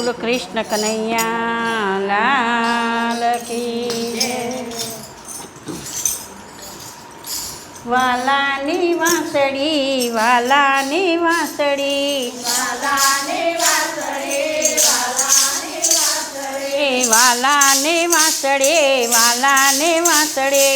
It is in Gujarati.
બોલો કૃષ્ણ કનૈયા લાલ કી જય. વાલાની વાંસળી વાલાની વાંસળી. એ વાલાને વાંસળે વાલાને વાંસળે.